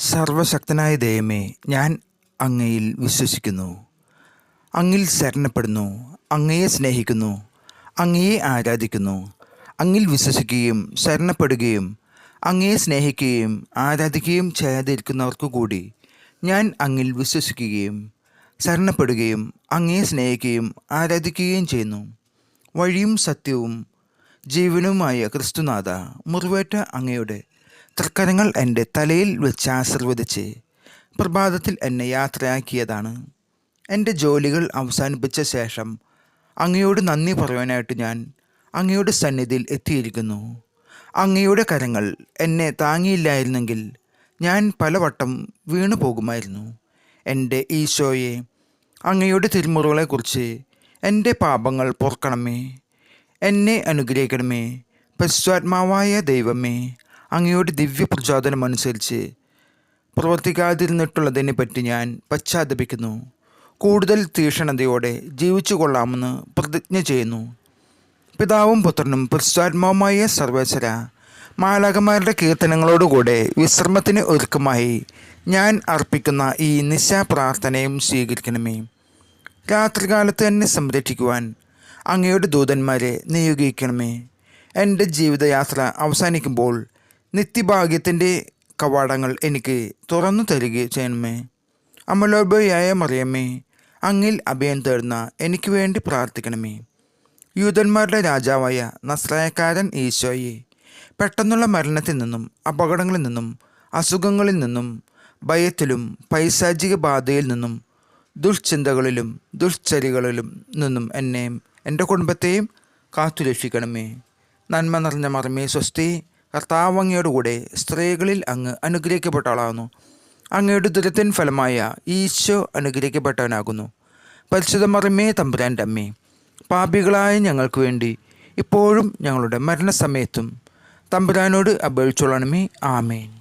സർവശക്തനായ ദൈവമേ ഞാൻ അങ്ങയിൽ വിശ്വസിക്കുന്നു. അങ്ങിൽ ശരണപ്പെടുന്നു അങ്ങയെ സ്നേഹിക്കുന്നു അങ്ങയെ ആരാധിക്കുന്നു. അങ്ങിൽ വിശ്വസിക്കുകയും ശരണപ്പെടുകയും അങ്ങയെ സ്നേഹിക്കുകയും ആരാധിക്കുകയും ചെയ്യാതിരിക്കുന്നവർക്ക് കൂടി ഞാൻ അങ്ങിൽ വിശ്വസിക്കുകയും ശരണപ്പെടുകയും അങ്ങയെ സ്നേഹിക്കുകയും ആരാധിക്കുകയും ചെയ്യുന്നു. വഴിയും സത്യവും ജീവനുമായ ക്രിസ്തുനാഥ മുറിവേറ്റ അങ്ങയുടെ തൃക്കരങ്ങൾ എന്റെ തലയിൽ വെച്ച് ആശീർവദിച്ച് പ്രഭാതത്തിൽ എന്നെ യാത്രയാക്കിയതാണ്. എന്റെ ജോലികൾ അവസാനിപ്പിച്ച ശേഷം അങ്ങയോട് നന്ദി പറയാനായിട്ട് ഞാൻ അങ്ങയുടെ സന്നിധിയിൽ എത്തിയിരിക്കുന്നു. അങ്ങയുടെ കരങ്ങൾ എന്നെ താങ്ങിയില്ലായിരുന്നെങ്കിൽ ഞാൻ പലവട്ടം വീണു പോകുമായിരുന്നു. എന്റെ ഈശോയെ അങ്ങയുടെ തിരുമുറകളെക്കുറിച്ച് എന്റെ പാപങ്ങൾ പൊറുക്കണമേ. എന്നെ അനുഗ്രഹിക്കണമേ. പശ്ചാത്മാവായ ദൈവമേ അങ്ങയുടെ ദിവ്യ പ്രചോദനം അനുസരിച്ച് പ്രവർത്തിക്കാതിരുന്നിട്ടുള്ളതിനെ പറ്റി ഞാൻ പശ്ചാത്തപിക്കുന്നു. കൂടുതൽ തീക്ഷണതയോടെ ജീവിച്ചു കൊള്ളാമെന്ന് പ്രതിജ്ഞ ചെയ്യുന്നു. പിതാവും പുത്രനും പരിശുദ്ധാത്മാവുമായ സർവേശ്വര മാലാകന്മാരുടെ കീർത്തനങ്ങളോടുകൂടെ വിശ്രമത്തിന് ഒരുക്കമായി ഞാൻ അർപ്പിക്കുന്ന ഈ നിശാ പ്രാർത്ഥനയും സ്വീകരിക്കണമേ. രാത്രികാലത്ത് എന്നെ സംരക്ഷിക്കുവാൻ അങ്ങയുടെ ദൂതന്മാരെ നിയോഗിക്കണമേ. എന്റെ ജീവിതയാത്ര അവസാനിക്കുമ്പോൾ നിത്യഭാഗ്യത്തിന്റെ കവാടങ്ങൾ എനിക്ക് തുറന്നു തരിക ചെയ്യണമേ. അമലോഭയായ മറിയമ്മേ അങ്ങിൽ അഭയം തേടുന്ന എനിക്ക് വേണ്ടി പ്രാർത്ഥിക്കണമേ. യൂതന്മാരുടെ രാജാവായ നസ്രായക്കാരൻ ഈശോയെ പെട്ടെന്നുള്ള മരണത്തിൽ നിന്നും അപകടങ്ങളിൽ നിന്നും അസുഖങ്ങളിൽ നിന്നും ഭയത്തിലും പൈശാചിക ബാധയിൽ നിന്നും ദുഷ്ചിന്തകളിലും ദുഷ്ചരികളിലും നിന്നും എന്നെയും എന്റെ കുടുംബത്തെയും കാത്തുരക്ഷിക്കണമേ. നന്മ നിറഞ്ഞ മറമേ സ്വസ്തി. കർത്താവ് അങ്ങയോടുകൂടെ സ്ത്രീകളിൽ അങ്ങ് അനുഗ്രഹിക്കപ്പെട്ട ആളാകുന്നു അങ്ങയുടെ ദുരിതൻ ഫലമായ ഈശോ അനുഗ്രഹിക്കപ്പെട്ടവനാകുന്നു. പരിശുദ്ധ മറിമേ തമ്പുരാന്റെ അമ്മേ പാപികളായ ഞങ്ങൾക്ക് വേണ്ടി ഇപ്പോഴും ഞങ്ങളുടെ മരണസമയത്തും തമ്പുരാനോട് അപേക്ഷിച്ചോളണമേ. ആമേൻ.